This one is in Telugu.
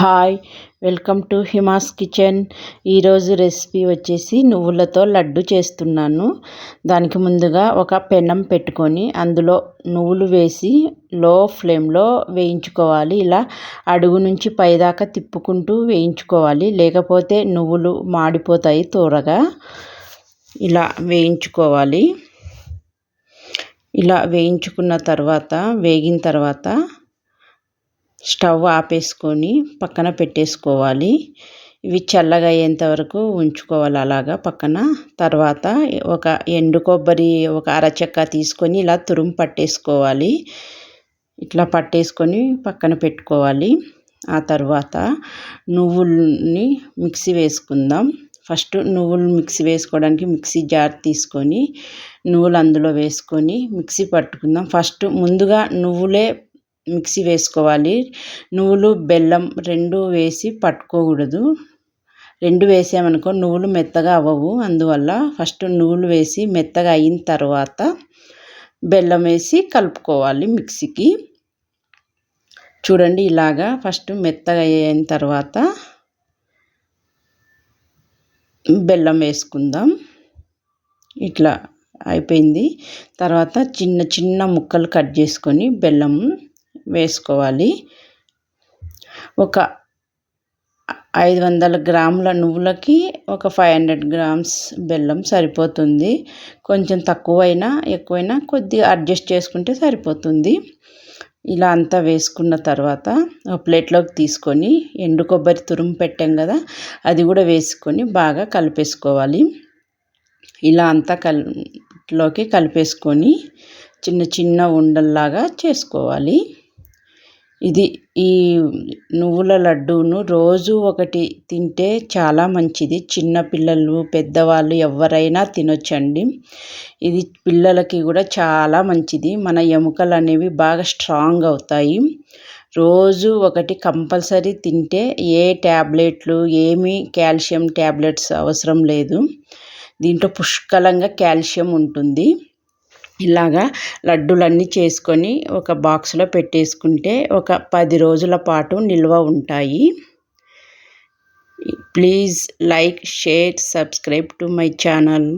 Hi welcome to Hima's kitchen. ఈరోజు రెసిపీ వచ్చేసి నువ్వులతో లడ్డు చేస్తున్నాను. దానికి ముందుగా ఒక పెనం పెట్టుకొని అందులో నువ్వులు వేసి లో ఫ్లేమ్లో వేయించుకోవాలి. ఇలా అడుగు నుంచి పైదాకా తిప్పుకుంటూ వేయించుకోవాలి. లేకపోతే నువ్వులు మాడిపోతాయి త్వరగా ఇలా వేయించుకోవాలి. ఇలా వేయించుకున్న తర్వాత వేగిన తర్వాత స్టవ్ ఆపేసుకొని పక్కన పెట్టేసుకోవాలి. ఇవి చల్లగా అయ్యేంత వరకు ఉంచుకోవాలి అలాగా పక్కన. తర్వాత ఒక ఎండు కొబ్బరి ఒక అరచెక్క తీసుకొని ఇలా తురుము పట్టేసుకోవాలి. ఇట్లా పట్టేసుకొని పక్కన పెట్టుకోవాలి. ఆ తర్వాత నువ్వుల్ని మిక్సీ వేసుకుందాం. ఫస్ట్ నువ్వులు మిక్సీ వేసుకోవడానికి మిక్సీ జార్ తీసుకొని నువ్వులు అందులో వేసుకొని మిక్సీ పట్టుకుందాం. ఫస్ట్ ముందుగా నువ్వులే మిక్సీ వేసుకోవాలి. నువ్వులు బెల్లం రెండు వేసి పట్టుకోకూడదు. రెండు వేసామనుకో నువ్వులు మెత్తగా అవ్వవు. అందువల్ల ఫస్ట్ నువ్వులు వేసి మెత్తగా అయిన తర్వాత బెల్లం వేసి కలుపుకోవాలి మిక్సీకి. చూడండి ఇలాగా ఫస్ట్ మెత్తగా అయిన తర్వాత బెల్లం వేసుకుందాం. ఇట్లా అయిపోయింది. తర్వాత చిన్న చిన్న ముక్కలు కట్ చేసుకొని బెల్లం వేసుకోవాలి. ఒక ఐదు వందల గ్రాముల నువ్వులకి ఒక ఫైవ్ హండ్రెడ్ గ్రామ్స్ బెల్లం సరిపోతుంది. కొంచెం తక్కువైనా ఎక్కువైనా కొద్దిగా అడ్జస్ట్ చేసుకుంటే సరిపోతుంది. ఇలా అంతా వేసుకున్న తర్వాత ఒక ప్లేట్లోకి తీసుకొని ఎండు కొబ్బరి తురుము పెట్టాం కదా అది కూడా వేసుకొని బాగా కలిపేసుకోవాలి. ఇలా అంతా కలిలోకి కలిపేసుకొని చిన్న చిన్న ఉండల్లాగా చేసుకోవాలి. ఇది ఈ నువ్వుల లడ్డూను రోజు ఒకటి తింటే చాలా మంచిది. చిన్న పిల్లలు పెద్దవాళ్ళు ఎవరైనా తినొచ్చండి. ఇది పిల్లలకి కూడా చాలా మంచిది. మన ఎముకలు అనేవి బాగా స్ట్రాంగ్ అవుతాయి. రోజు ఒకటి కంపల్సరీ తింటే ఏ ట్యాబ్లెట్లు ఏమీ కాల్షియం ట్యాబ్లెట్స్ అవసరం లేదు. దీంట్లో పుష్కలంగా కాల్షియం ఉంటుంది. ఇలాగా లడ్డూలన్నీ చేసుకొని ఒక బాక్స్లో పెట్టేసుకుంటే ఒక పది రోజుల పాటు నిల్వ ఉంటాయి. Please like share subscribe to my channel.